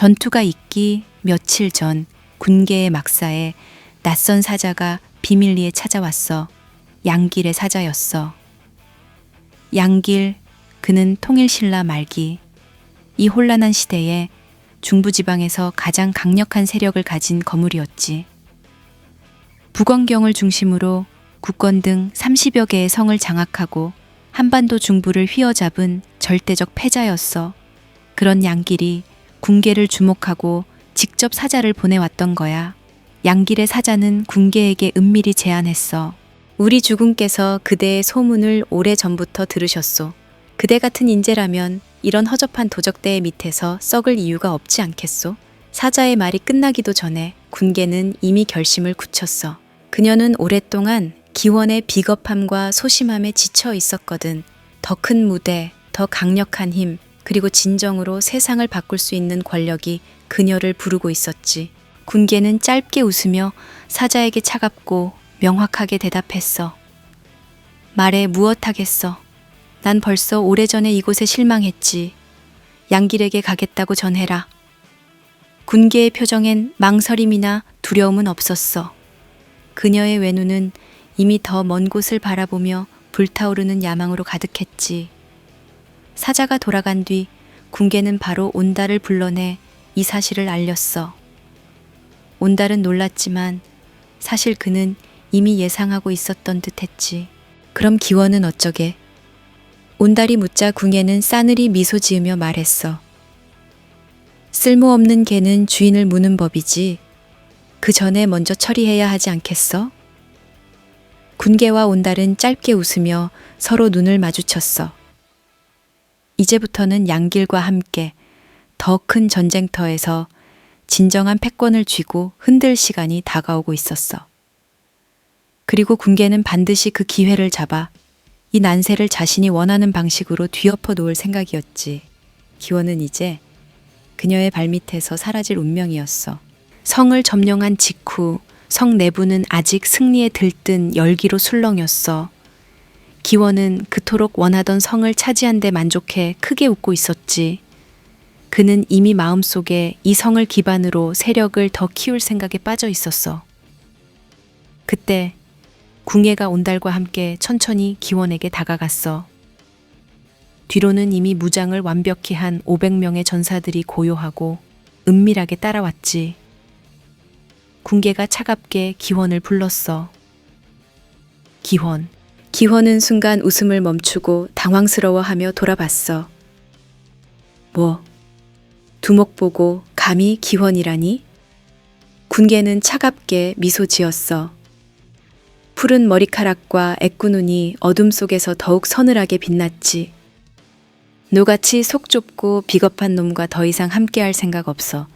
전투가 있기 며칠 전 군계의 막사에 낯선 사자가 비밀리에 찾아왔어. 양길의 사자였어. 양길, 그는 통일신라 말기. 이 혼란한 시대에 중부지방에서 가장 강력한 세력을 가진 거물이었지. 북원경을 중심으로 국권 등 30여 개의 성을 장악하고 한반도 중부를 휘어잡은 절대적 패자였어. 그런 양길이 군계를 주목하고 직접 사자를 보내왔던 거야. 양길의 사자는 군계에게 은밀히 제안했어. 우리 주군께서 그대의 소문을 오래 전부터 들으셨소. 그대 같은 인재라면 이런 허접한 도적대의 밑에서 썩을 이유가 없지 않겠소? 사자의 말이 끝나기도 전에 군계는 이미 결심을 굳혔어. 그녀는 오랫동안 기원의 비겁함과 소심함에 지쳐 있었거든. 더 큰 무대, 더 강력한 힘, 그리고 진정으로 세상을 바꿀 수 있는 권력이 그녀를 부르고 있었지. 군계는 짧게 웃으며 사자에게 차갑고 명확하게 대답했어. 말해 무엇 하겠어. 난 벌써 오래전에 이곳에 실망했지. 양길에게 가겠다고 전해라. 군계의 표정엔 망설임이나 두려움은 없었어. 그녀의 외눈은 이미 더 먼 곳을 바라보며 불타오르는 야망으로 가득했지. 사자가 돌아간 뒤 군계는 바로 온달을 불러내 이 사실을 알렸어. 온달은 놀랐지만 사실 그는 이미 예상하고 있었던 듯 했지. 그럼 기원은 어쩌게? 온달이 묻자 궁예는 싸늘히 미소 지으며 말했어. 쓸모없는 개는 주인을 무는 법이지. 그 전에 먼저 처리해야 하지 않겠어? 군계와 온달은 짧게 웃으며 서로 눈을 마주쳤어. 이제부터는 양길과 함께 더 큰 전쟁터에서 진정한 패권을 쥐고 흔들 시간이 다가오고 있었어. 그리고 군계는 반드시 그 기회를 잡아 이 난세를 자신이 원하는 방식으로 뒤엎어 놓을 생각이었지. 기원은 이제 그녀의 발밑에서 사라질 운명이었어. 성을 점령한 직후 성 내부는 아직 승리에 들뜬 열기로 술렁였어. 기원은 그토록 원하던 성을 차지한 데 만족해 크게 웃고 있었지. 그는 이미 마음속에 이 성을 기반으로 세력을 더 키울 생각에 빠져 있었어. 그때 궁예가 온달과 함께 천천히 기원에게 다가갔어. 뒤로는 이미 무장을 완벽히 한 500명의 전사들이 고요하고 은밀하게 따라왔지. 궁계가 차갑게 기원을 불렀어. 기원. 기원은 순간 웃음을 멈추고 당황스러워하며 돌아봤어. 뭐, 두목 보고 감히 기원이라니? 군계는 차갑게 미소 지었어. 푸른 머리카락과 애꾸눈이 어둠 속에서 더욱 서늘하게 빛났지. 노같이 속 좁고 비겁한 놈과 더 이상 함께할 생각 없어.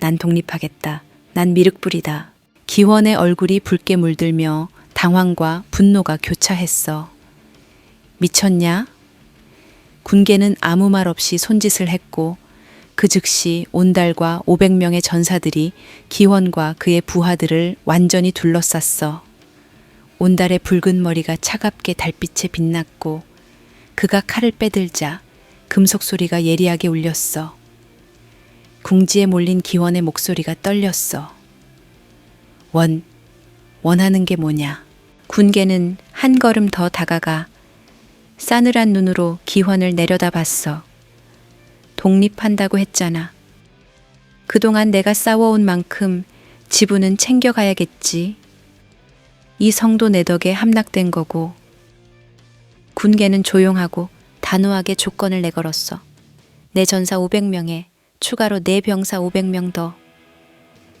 난 독립하겠다. 난 미륵불이다. 기원의 얼굴이 붉게 물들며 당황과 분노가 교차했어. 미쳤냐? 군계는 아무 말 없이 손짓을 했고 그 즉시 온달과 500명의 전사들이 기원과 그의 부하들을 완전히 둘러쌌어. 온달의 붉은 머리가 차갑게 달빛에 빛났고 그가 칼을 빼들자 금속 소리가 예리하게 울렸어. 궁지에 몰린 기원의 목소리가 떨렸어. 원, 원하는 게 뭐냐? 군계는 한 걸음 더 다가가 싸늘한 눈으로 기원을 내려다 봤어. 독립한다고 했잖아. 그동안 내가 싸워온 만큼 지분은 챙겨가야겠지. 이 성도 내 덕에 함락된 거고. 군계는 조용하고 단호하게 조건을 내걸었어. 내 전사 500명에 추가로 내 병사 500명 더.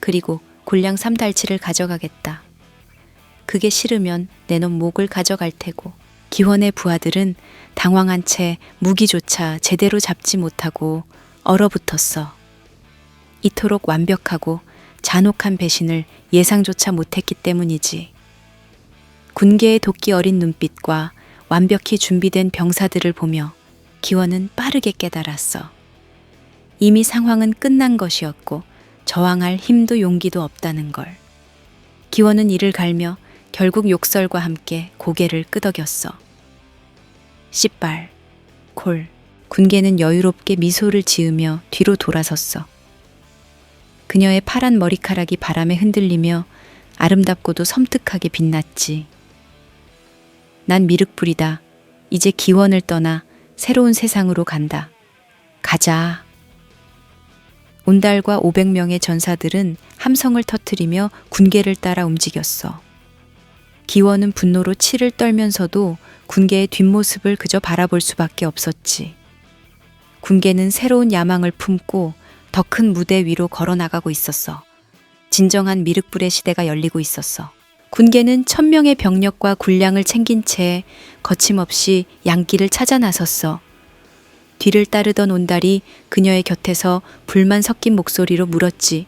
그리고 군량 3달치를 가져가겠다. 그게 싫으면 내놈 목을 가져갈 테고. 기원의 부하들은 당황한 채 무기조차 제대로 잡지 못하고 얼어붙었어. 이토록 완벽하고 잔혹한 배신을 예상조차 못했기 때문이지. 군계의 도끼 어린 눈빛과 완벽히 준비된 병사들을 보며 기원은 빠르게 깨달았어. 이미 상황은 끝난 것이었고 저항할 힘도 용기도 없다는 걸. 기원은 이를 갈며 결국 욕설과 함께 고개를 끄덕였어. 씨발, 콜. 군계는 여유롭게 미소를 지으며 뒤로 돌아섰어. 그녀의 파란 머리카락이 바람에 흔들리며 아름답고도 섬뜩하게 빛났지. 난 미륵불이다. 이제 기원을 떠나 새로운 세상으로 간다. 가자. 온달과 500명의 전사들은 함성을 터뜨리며 군계를 따라 움직였어. 기원은 분노로 치를 떨면서도 군계의 뒷모습을 그저 바라볼 수밖에 없었지. 군계는 새로운 야망을 품고 더 큰 무대 위로 걸어 나가고 있었어. 진정한 미륵불의 시대가 열리고 있었어. 군계는 천명의 병력과 군량을 챙긴 채 거침없이 양길을 찾아 나섰어. 뒤를 따르던 온달이 그녀의 곁에서 불만 섞인 목소리로 물었지.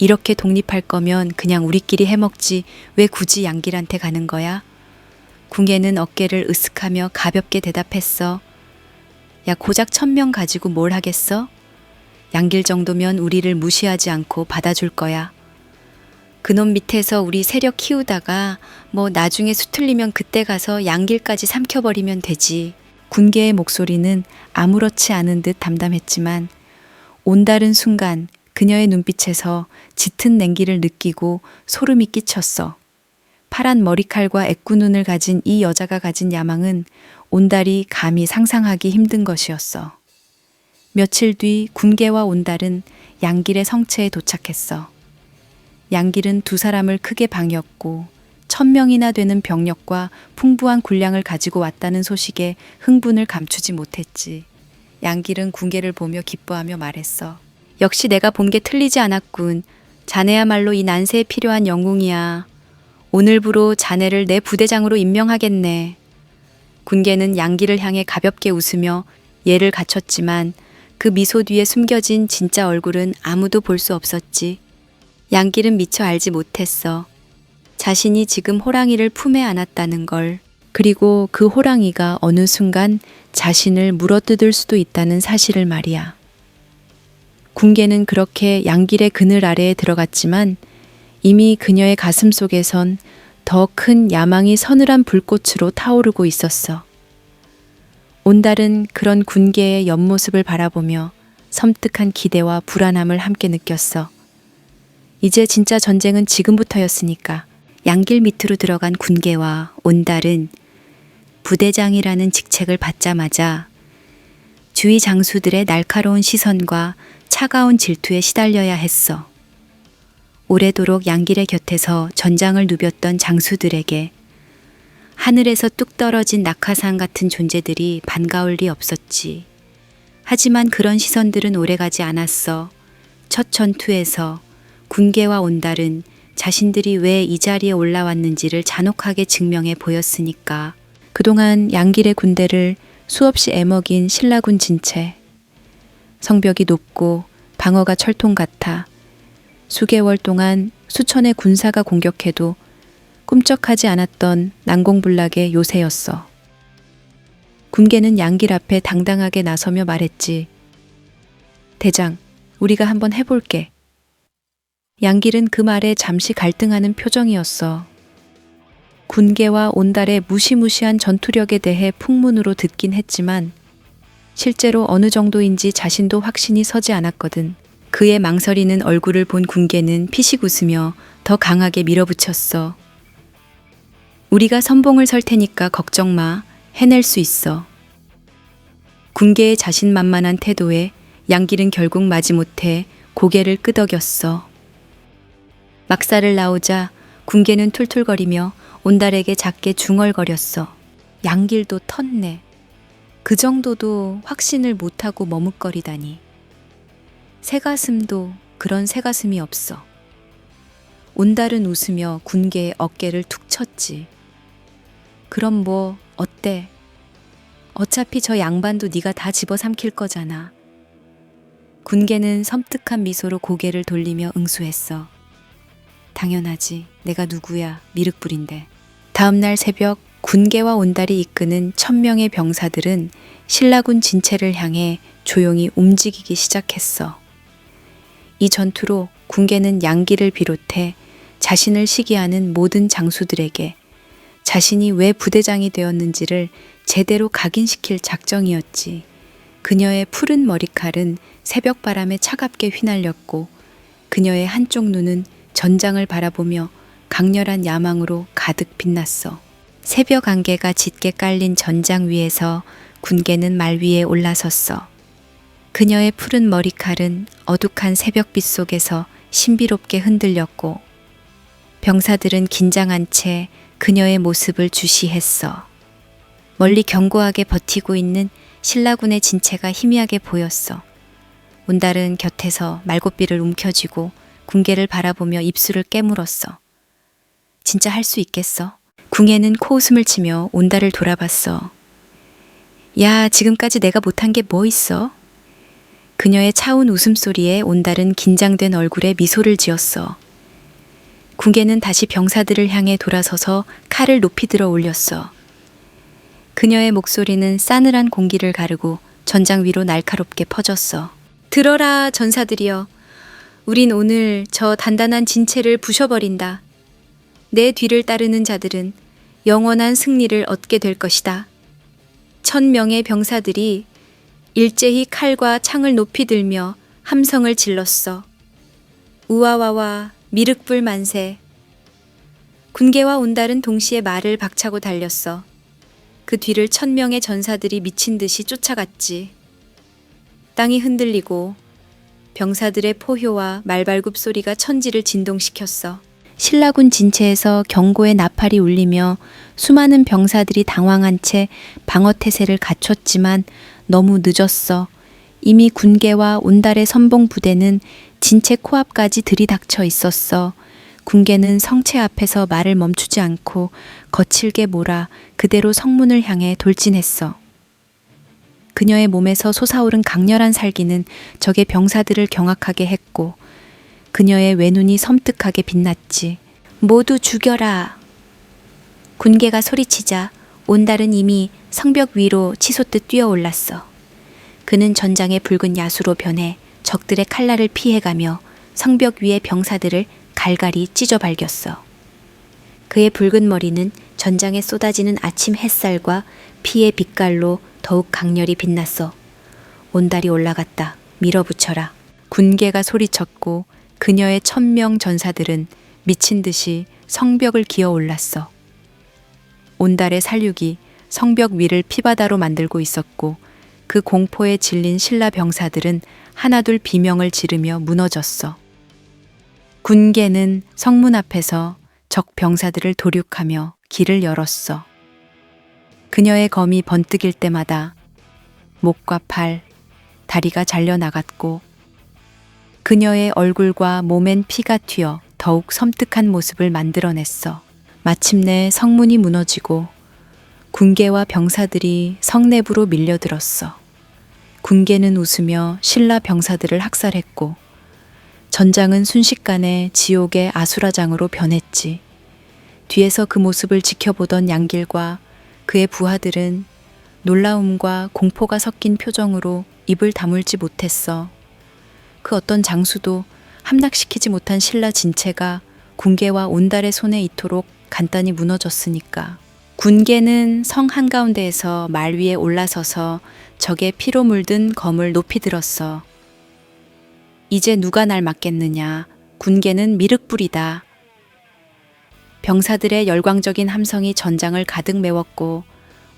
이렇게 독립할 거면 그냥 우리끼리 해먹지 왜 굳이 양길한테 가는 거야? 궁예는 어깨를 으쓱하며 가볍게 대답했어. 야, 고작 천명 가지고 뭘 하겠어? 양길 정도면 우리를 무시하지 않고 받아줄 거야. 그놈 밑에서 우리 세력 키우다가 뭐 나중에 수틀리면 그때 가서 양길까지 삼켜버리면 되지. 군계의 목소리는 아무렇지 않은 듯 담담했지만 온다른 순간 그녀의 눈빛에서 짙은 냉기를 느끼고 소름이 끼쳤어. 파란 머리칼과 애꾸눈을 가진 이 여자가 가진 야망은 온달이 감히 상상하기 힘든 것이었어. 며칠 뒤 군계와 온달은 양길의 성체에 도착했어. 양길은 두 사람을 크게 방였고 천 명이나 되는 병력과 풍부한 군량을 가지고 왔다는 소식에 흥분을 감추지 못했지. 양길은 군계를 보며 기뻐하며 말했어. 역시 내가 본 게 틀리지 않았군. 자네야말로 이 난세에 필요한 영웅이야. 오늘부로 자네를 내 부대장으로 임명하겠네. 군계는 양기를 향해 가볍게 웃으며 예를 갖췄지만 그 미소 뒤에 숨겨진 진짜 얼굴은 아무도 볼 수 없었지. 양길은 미처 알지 못했어. 자신이 지금 호랑이를 품에 안았다는 걸, 그리고 그 호랑이가 어느 순간 자신을 물어뜯을 수도 있다는 사실을 말이야. 군계는 그렇게 양길의 그늘 아래에 들어갔지만 이미 그녀의 가슴 속에선 더 큰 야망이 서늘한 불꽃으로 타오르고 있었어. 온달은 그런 군계의 옆모습을 바라보며 섬뜩한 기대와 불안함을 함께 느꼈어. 이제 진짜 전쟁은 지금부터였으니까 양길 밑으로 들어간 군계와 온달은 부대장이라는 직책을 받자마자 주위 장수들의 날카로운 시선과 차가운 질투에 시달려야 했어. 오래도록 양길의 곁에서 전장을 누볐던 장수들에게 하늘에서 뚝 떨어진 낙하산 같은 존재들이 반가울 리 없었지. 하지만 그런 시선들은 오래가지 않았어. 첫 전투에서 군계와 온달은 자신들이 왜 이 자리에 올라왔는지를 잔혹하게 증명해 보였으니까 그동안 양길의 군대를 수없이 애먹인 신라군 진체. 성벽이 높고 방어가 철통 같아 수개월 동안 수천의 군사가 공격해도 꿈쩍하지 않았던 난공불락의 요새였어. 군계는 양길 앞에 당당하게 나서며 말했지. 대장, 우리가 한번 해볼게. 양길은 그 말에 잠시 갈등하는 표정이었어. 군계와 온달의 무시무시한 전투력에 대해 풍문으로 듣긴 했지만 실제로 어느 정도인지 자신도 확신이 서지 않았거든. 그의 망설이는 얼굴을 본 군계는 피식 웃으며 더 강하게 밀어붙였어. 우리가 선봉을 설 테니까 걱정 마. 해낼 수 있어. 군계의 자신만만한 태도에 양길은 결국 마지못해 고개를 끄덕였어. 막사를 나오자 군계는 툴툴거리며 온달에게 작게 중얼거렸어. 양길도 텄네. 그 정도도 확신을 못하고 머뭇거리다니. 새가슴도 그런 새가슴이 없어. 온달은 웃으며 군계의 어깨를 툭 쳤지. 그럼 뭐 어때? 어차피 저 양반도 네가 다 집어삼킬 거잖아. 군계는 섬뜩한 미소로 고개를 돌리며 응수했어. 당연하지. 내가 누구야. 미륵불인데. 다음날 새벽 군계와 온달이 이끄는 천명의 병사들은 신라군 진체를 향해 조용히 움직이기 시작했어. 이 전투로 군계는 양기를 비롯해 자신을 시기하는 모든 장수들에게 자신이 왜 부대장이 되었는지를 제대로 각인시킬 작정이었지. 그녀의 푸른 머리칼은 새벽 바람에 차갑게 휘날렸고 그녀의 한쪽 눈은 전장을 바라보며 강렬한 야망으로 가득 빛났어. 새벽 안개가 짙게 깔린 전장 위에서 군개는 말 위에 올라섰어. 그녀의 푸른 머리칼은 어둑한 새벽빛 속에서 신비롭게 흔들렸고 병사들은 긴장한 채 그녀의 모습을 주시했어. 멀리 견고하게 버티고 있는 신라군의 진체가 희미하게 보였어. 온달은 곁에서 말고삐를 움켜쥐고 군계를 바라보며 입술을 깨물었어. 진짜 할 수 있겠어? 궁예는 코웃음을 치며 온달을 돌아봤어. 야, 지금까지 내가 못한 게 뭐 있어? 그녀의 차운 웃음소리에 온달은 긴장된 얼굴에 미소를 지었어. 궁계는 다시 병사들을 향해 돌아서서 칼을 높이 들어 올렸어. 그녀의 목소리는 싸늘한 공기를 가르고 전장 위로 날카롭게 퍼졌어. 들어라, 전사들이여. 우린 오늘 저 단단한 진체를 부셔버린다. 내 뒤를 따르는 자들은 영원한 승리를 얻게 될 것이다. 천 명의 병사들이 일제히 칼과 창을 높이 들며 함성을 질렀어. 우와와와 미륵불 만세. 군계와 온달은 동시에 말을 박차고 달렸어. 그 뒤를 천 명의 전사들이 미친 듯이 쫓아갔지. 땅이 흔들리고 병사들의 포효와 말발굽 소리가 천지를 진동시켰어. 신라군 진체에서 경고의 나팔이 울리며 수많은 병사들이 당황한 채 방어 태세를 갖췄지만 너무 늦었어. 이미 군계와 온달의 선봉 부대는 진체 코앞까지 들이닥쳐 있었어. 군계는 성체 앞에서 말을 멈추지 않고 거칠게 몰아 그대로 성문을 향해 돌진했어. 그녀의 몸에서 솟아오른 강렬한 살기는 적의 병사들을 경악하게 했고 그녀의 외눈이 섬뜩하게 빛났지. 모두 죽여라. 군계가 소리치자 온달은 이미 성벽 위로 치솟듯 뛰어올랐어. 그는 전장의 붉은 야수로 변해 적들의 칼날을 피해가며 성벽 위의 병사들을 갈갈이 찢어 발겼어. 그의 붉은 머리는 전장에 쏟아지는 아침 햇살과 피의 빛깔로 더욱 강렬히 빛났어. 온달이 올라갔다. 밀어붙여라. 군계가 소리쳤고 그녀의 천명 전사들은 미친 듯이 성벽을 기어 올랐어. 온달의 살육이 성벽 위를 피바다로 만들고 있었고 그 공포에 질린 신라 병사들은 하나둘 비명을 지르며 무너졌어. 군계는 성문 앞에서 적 병사들을 도륙하며 길을 열었어. 그녀의 검이 번뜩일 때마다 목과 팔, 다리가 잘려 나갔고 그녀의 얼굴과 몸엔 피가 튀어 더욱 섬뜩한 모습을 만들어냈어. 마침내 성문이 무너지고 군계와 병사들이 성내부로 밀려들었어. 군계는 웃으며 신라 병사들을 학살했고 전장은 순식간에 지옥의 아수라장으로 변했지. 뒤에서 그 모습을 지켜보던 양길과 그의 부하들은 놀라움과 공포가 섞인 표정으로 입을 다물지 못했어. 그 어떤 장수도 함락시키지 못한 신라 진체가 군계와 온달의 손에 이토록 간단히 무너졌으니까. 군계는 성 한가운데에서 말 위에 올라서서 적의 피로 물든 검을 높이 들었어. 이제 누가 날 막겠느냐. 군계는 미륵불이다. 병사들의 열광적인 함성이 전장을 가득 메웠고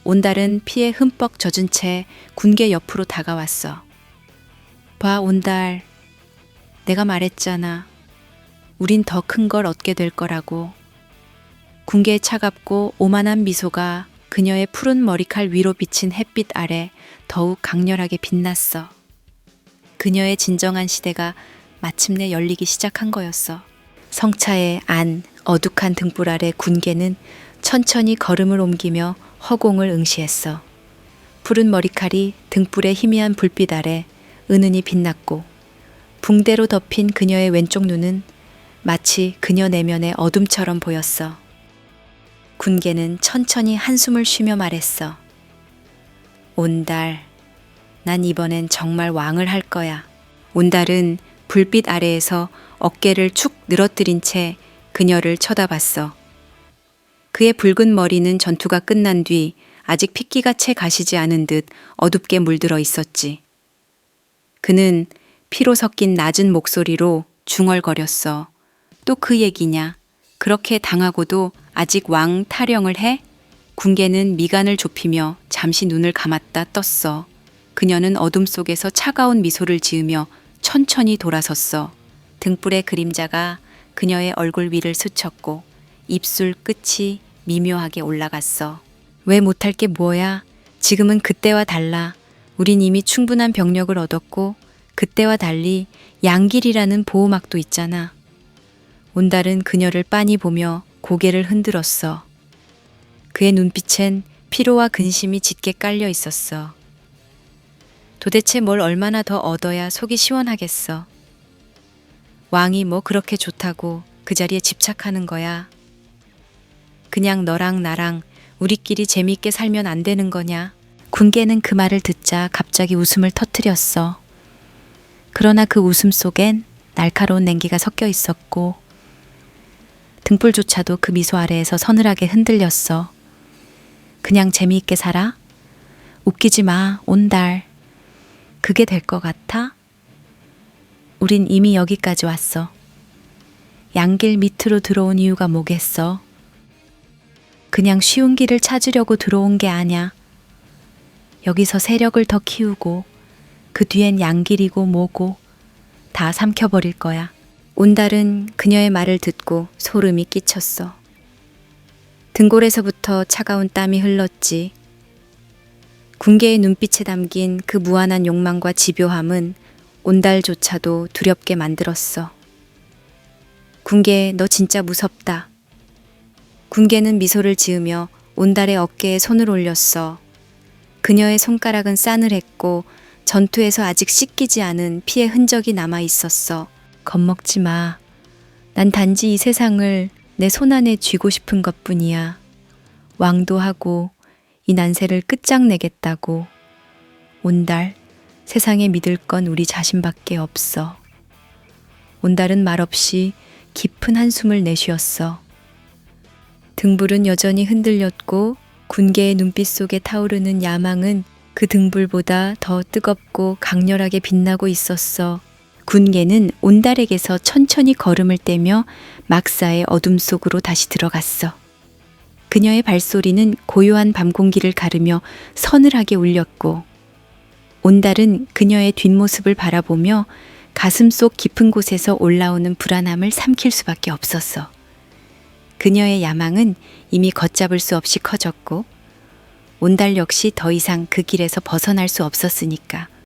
온달은 피에 흠뻑 젖은 채 군계 옆으로 다가왔어. 봐, 온달. 내가 말했잖아. 우린 더 큰 걸 얻게 될 거라고. 군계의 차갑고 오만한 미소가 그녀의 푸른 머리칼 위로 비친 햇빛 아래 더욱 강렬하게 빛났어. 그녀의 진정한 시대가 마침내 열리기 시작한 거였어. 성차의 안, 어둑한 등불 아래 군계는 천천히 걸음을 옮기며 허공을 응시했어. 푸른 머리칼이 등불의 희미한 불빛 아래 은은히 빛났고 붕대로 덮인 그녀의 왼쪽 눈은 마치 그녀 내면의 어둠처럼 보였어. 군계는 천천히 한숨을 쉬며 말했어. 온달, 난 이번엔 정말 왕을 할 거야. 온달은 불빛 아래에서 어깨를 축 늘어뜨린 채 그녀를 쳐다봤어. 그의 붉은 머리는 전투가 끝난 뒤 아직 핏기가 채 가시지 않은 듯 어둡게 물들어 있었지. 그는 피로 섞인 낮은 목소리로 중얼거렸어. 또 그 얘기냐? 그렇게 당하고도 아직 왕 타령을 해? 군계는 미간을 좁히며 잠시 눈을 감았다 떴어. 그녀는 어둠 속에서 차가운 미소를 지으며 천천히 돌아섰어. 등불의 그림자가 그녀의 얼굴 위를 스쳤고 입술 끝이 미묘하게 올라갔어. 왜 못할 게 뭐야? 지금은 그때와 달라. 우린 이미 충분한 병력을 얻었고 그때와 달리 양길이라는 보호막도 있잖아. 온달은 그녀를 빤히 보며 고개를 흔들었어. 그의 눈빛엔 피로와 근심이 짙게 깔려 있었어. 도대체 뭘 얼마나 더 얻어야 속이 시원하겠어. 왕이 뭐 그렇게 좋다고 그 자리에 집착하는 거야. 그냥 너랑 나랑 우리끼리 재미있게 살면 안 되는 거냐? 군계는 그 말을 듣자 갑자기 웃음을 터뜨렸어. 그러나 그 웃음 속엔 날카로운 냉기가 섞여 있었고 등불조차도 그 미소 아래에서 서늘하게 흔들렸어. 그냥 재미있게 살아? 웃기지 마, 온달. 그게 될 것 같아? 우린 이미 여기까지 왔어. 양길 밑으로 들어온 이유가 뭐겠어? 그냥 쉬운 길을 찾으려고 들어온 게 아냐. 여기서 세력을 더 키우고 그 뒤엔 양길이고 뭐고 다 삼켜버릴 거야. 온달은 그녀의 말을 듣고 소름이 끼쳤어. 등골에서부터 차가운 땀이 흘렀지. 군계의 눈빛에 담긴 그 무한한 욕망과 집요함은 온달조차도 두렵게 만들었어. 군계, 너 진짜 무섭다. 군계는 미소를 지으며 온달의 어깨에 손을 올렸어. 그녀의 손가락은 싸늘했고 전투에서 아직 씻기지 않은 피의 흔적이 남아 있었어. 겁먹지 마. 난 단지 이 세상을 내 손안에 쥐고 싶은 것 뿐이야. 왕도 하고 이 난세를 끝장내겠다고. 온달, 세상에 믿을 건 우리 자신밖에 없어. 온달은 말없이 깊은 한숨을 내쉬었어. 등불은 여전히 흔들렸고 군계의 눈빛 속에 타오르는 야망은 그 등불보다 더 뜨겁고 강렬하게 빛나고 있었어. 군계는 온달에게서 천천히 걸음을 떼며 막사의 어둠 속으로 다시 들어갔어. 그녀의 발소리는 고요한 밤 공기를 가르며 서늘하게 울렸고 온달은 그녀의 뒷모습을 바라보며 가슴 속 깊은 곳에서 올라오는 불안함을 삼킬 수밖에 없었어. 그녀의 야망은 이미 걷잡을 수 없이 커졌고 온달 역시 더 이상 그 길에서 벗어날 수 없었으니까.